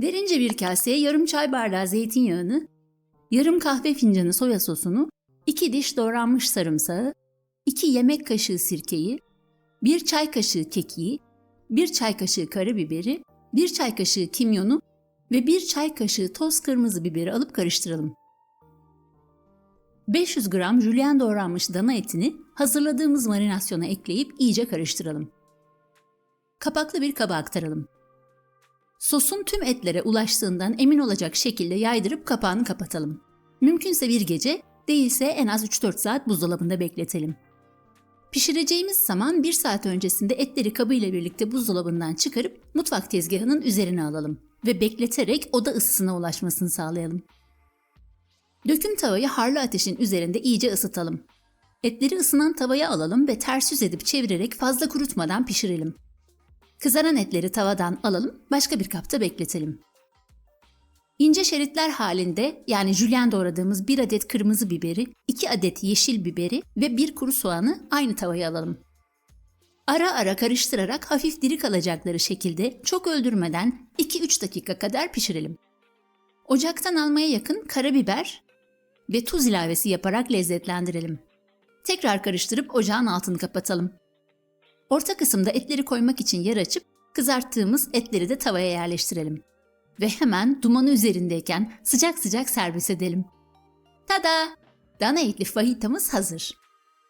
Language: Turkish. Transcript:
Derince bir kaseye yarım çay bardağı zeytinyağını, yarım kahve fincanı soya sosunu, 2 diş doğranmış sarımsağı, 2 yemek kaşığı sirkeyi, 1 çay kaşığı kekiği, 1 çay kaşığı karabiberi, 1 çay kaşığı kimyonu ve 1 çay kaşığı toz kırmızı biberi alıp karıştıralım. 500 gram jülyen doğranmış dana etini hazırladığımız marinasyona ekleyip iyice karıştıralım. Kapaklı bir kaba aktaralım. Sosun tüm etlere ulaştığından emin olacak şekilde yaydırıp kapağını kapatalım. Mümkünse bir gece, değilse en az 3-4 saat buzdolabında bekletelim. Pişireceğimiz zaman 1 saat öncesinde etleri kabıyla birlikte buzdolabından çıkarıp mutfak tezgahının üzerine alalım ve bekleterek oda ısısına ulaşmasını sağlayalım. Döküm tavayı harlı ateşin üzerinde iyice ısıtalım. Etleri ısınan tavaya alalım ve ters yüz edip çevirerek fazla kurutmadan pişirelim. Kızaran etleri tavadan alalım, başka bir kapta bekletelim. İnce şeritler halinde yani jülyen doğradığımız 1 adet kırmızı biberi, 2 adet yeşil biberi ve 1 kuru soğanı aynı tavaya alalım. Ara ara karıştırarak hafif diri kalacakları şekilde çok öldürmeden 2-3 dakika kadar pişirelim. Ocaktan almaya yakın karabiber ve tuz ilavesi yaparak lezzetlendirelim. Tekrar karıştırıp ocağın altını kapatalım. Orta kısımda etleri koymak için yer açıp kızarttığımız etleri de tavaya yerleştirelim. Ve hemen dumanı üzerindeyken sıcak sıcak servis edelim. Tada! Dana etli fajitamız hazır.